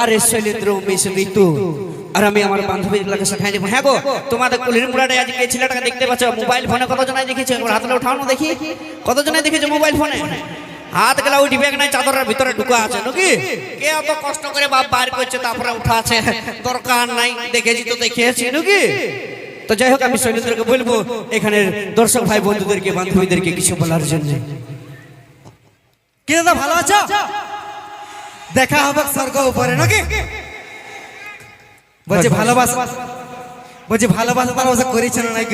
আর Shailendra miss আর আমি আমার বান্ধবীগুলোকে শেখাই দেবো। হ্যাঁ গো, তোমাদের কুলির মুড়াটা আজকে ছেলেটাকে দেখতে পাচ্ছ? মোবাইল ফোনে কতজনাই দেখেছ একবার হাতলে উঠানো দেখি। কতজনাই দেখেছ মোবাইল ফোনে? হাত গেলা ব্যাগ নাই, চাদরের ভিতরে ঢুকা আছে নাকি? কে অত কষ্ট করে বাপ বাইর করছে, তারপরে উঠা আছে। দরকার নাই, দেখেছি তো দেখেছি নাকি? তো যাই হোক, আমি শৈলেন্দ্রকে বলব, এখানের দর্শক ভাই, বন্ধুদেরকে, বান্ধবীদেরকে কিছু বলার জন্য। কি দাদা, ভালো আছো? দেখা হবে স্বর্গ উপরে নাকি? বলছে ভালোবাসা বলছে ভালোবাসা ভালোবাসা করেছ না নাই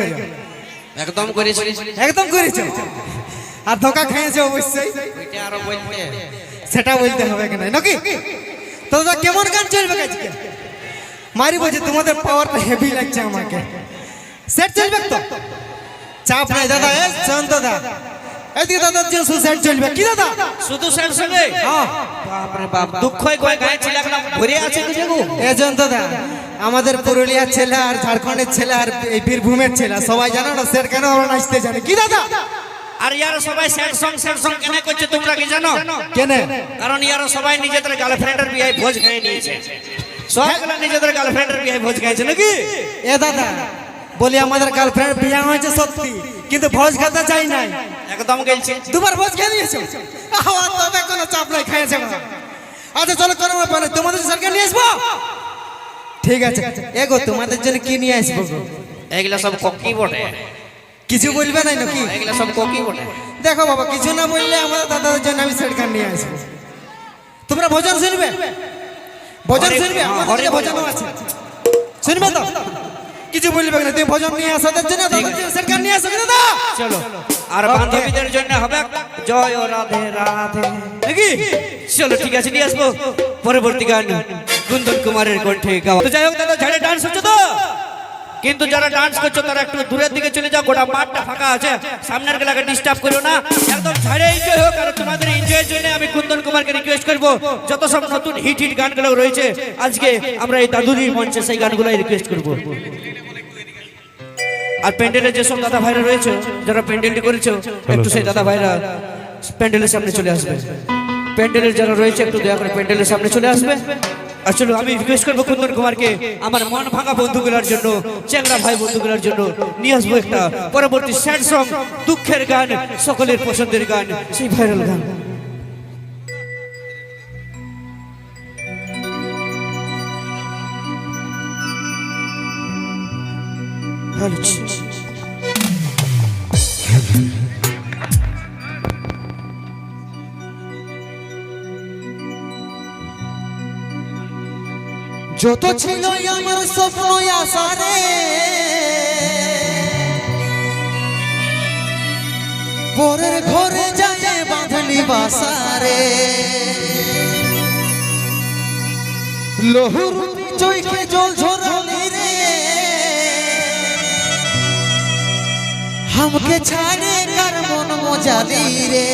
একদম করেছি। একদম করেছ? আর ধোকা খেয়েছে অবশ্যই। সেটা বলতে হবে কি নাই নাকি? তো দাদা কেমন গান চলবে আজকে? মারি বলছে তোমাদের পাওয়ারটা হেভি লাগছে আমাকে। সেট চলবে তো? চাপ নাই দাদা এ শান্ত দাদা। এদিকে দাদা যে সেট চলবে। কি দাদা? শুধু স্যার সঙ্গে? হ্যাঁ। বাপরে বাপ দুঃখই কয় গায়ে ছিল এখন ভরে আছে কিছু এজন দাদা আমাদের পুরুলিয়ার ছেলে আর ঝাড়খণ্ডের ছেলে আর এই বীরভূমের ছেলে সবাই জানো না স্যার কেন আমরা নাচতে জানি? কি দাদা? আর ইয়ার সবাই স্যাড সং স্যাড সং কেন করছে তোমরা কি জানো? কেনে? কারণ ইয়ার সবাই নিজেদের গার্লফ্রেন্ডের বিয়ে ভোজ খেয়ে নিয়েছে। সবগুলো নিজেদের গার্লফ্রেন্ডের বিয়ে ভোজ খেয়েছে নাকি? এ দাদা বলি আমাদের গার্লফ্রেন্ড বিয়ে হয়েছে সত্যি। কিন্তু ভোজ খেতে চাই নাই। একদম গেলছে। দুবার ভোজ খেয়ে নিয়েছো? তবে কোনো চাপ নাই খেয়েছে মা। আচ্ছা চলো কোনো ব্যাপার তোমাদের সরকার নিয়ে আসব? ঠিক আছে এগো তোমাদের জন্য কি নিয়ে আসব? এগুলা সব ককি বটে। কিছু বলবে নাই নাকি? এগুলা সব ককি বটে। দেখো বাবা কিছু না বললে আমাদের দাদাদের জন্য আমি সরকার নিয়ে আসব। তোমরা ভোজন শুনবে? ভোজন শুনবে? আমাদের ভজন। আছে। শুনবে তো? কিছু বলবে না তুমি ভজন নিয়ে জন্য দাদাদের জন্য সরকার নিয়ে আসো দাদা চলো। আর বান্ধবীদের জন্য হবে জয় ও রাধে রাধে। নাকি? চলো ঠিক আছে নিয়ে আসব। পরবর্তী গান কুন্দন কুমারের কণ্ঠে গাওয়া। তো যাই হোক দাদা ঝাড়ে ডান্স হচ্ছে তো? কিন্তু যারা ডান্স করছ তারা একটু দূরের দিকে চলে যাও গোটা মাঠটা ফাঁকা আছে। সামনের গেলাকে ডিস্টার্ব করো না। একদম ঝাড়ে তোমাদের জন্য আমি কুন্দন কুমারকে রিকোয়েস্ট করব। যত সব নতুন হিট হিট গানগুলো রয়েছে আজকে আমরা এই দাদুরির মঞ্চে সেই গানগুলোই রিকোয়েস্ট করব। আর প্যান্ডেলের যেসব দাদা ভাইরা রয়েছে যারা প্যান্ডেলটি করেছে একটু সেই দাদা ভাইরা প্যান্ডেলের সামনে চলে আসবে। প্যান্ডেলের যারা রয়েছে একটু দয়া করে প্যান্ডেলের সামনে চলে আসবে। আর চলো আমি রিকোয়েস্ট করব কুন্দন কুমারকে আমার মন ভাঙা বন্ধুগুলোর জন্য চেংড়া ভাই বন্ধুগুলোর জন্য নিয়ে আসব একটা পরবর্তী স্যাড সং দুঃখের গান সকলের পছন্দের গান সেই ভাইরাল গান। ছিল। যত ছিল আমার স্বপ্ন আশারে পরের ঘরে যায় বাঁধলি বাসারে লহুর চৈকে জল ঝরালি हमके ছাড়ে কার মন মজালি রে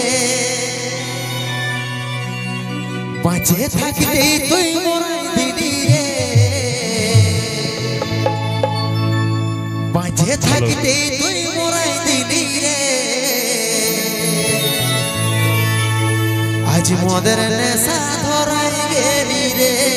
বাঁচে থাকতে তুই মরাই দিলি রে বাঁচে থাকতে তুই মরাই দিলি রে আজ মদের নেশা ধরাই গেলি রে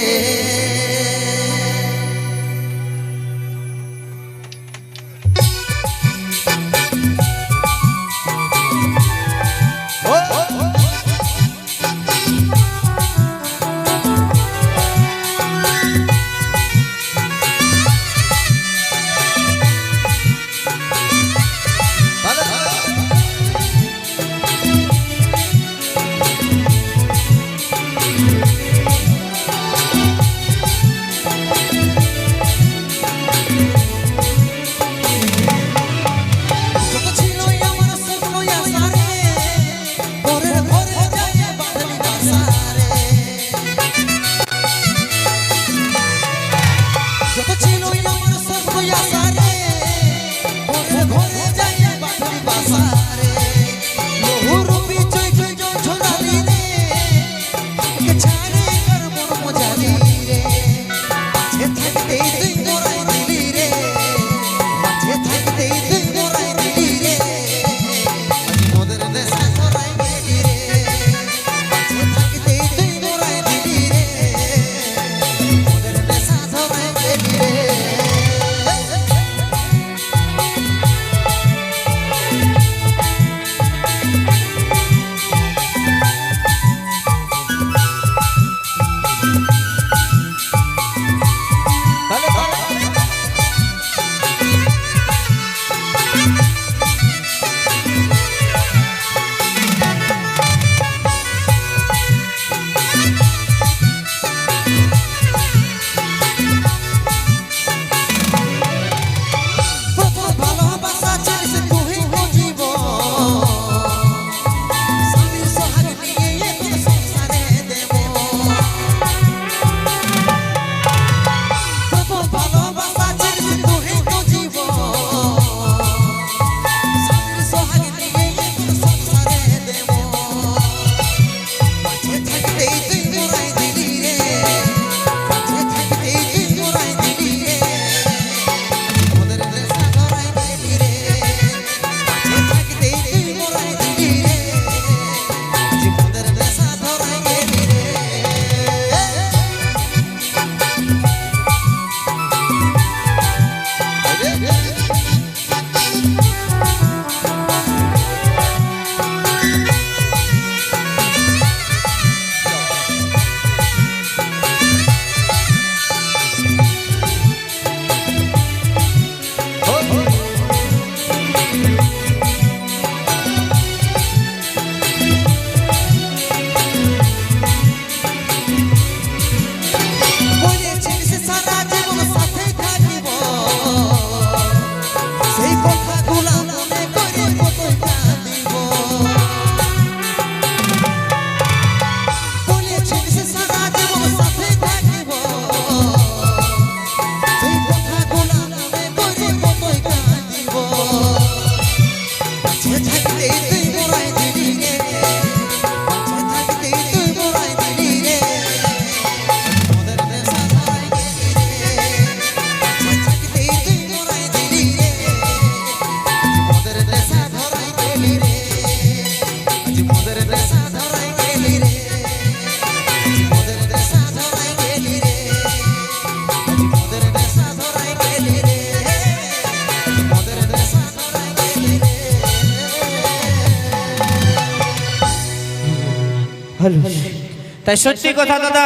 তাই সত্যি কথা দাদা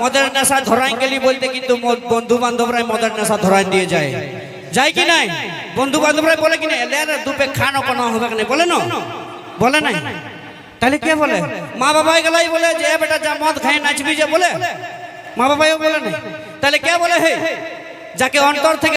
মদের নেশা ধরাই গেলি বলতে কিন্তু বন্ধু বান্ধবরাই মদের নেশা ধরাই দিয়ে যায়। যায় কি নাই? বন্ধু বান্ধবরাই বলে কি না দুপে খানো কোনো হবে কি নাই বলে না? বলে নাই? তাহলে কে বলে? মা বাবাই গেলাই বলে যে এ বেটা যা মদ খাই নাচবি যে বলে? মা বাবাইও বলে না তাহলে কে বলে হে? যাকে অন্তর থেকে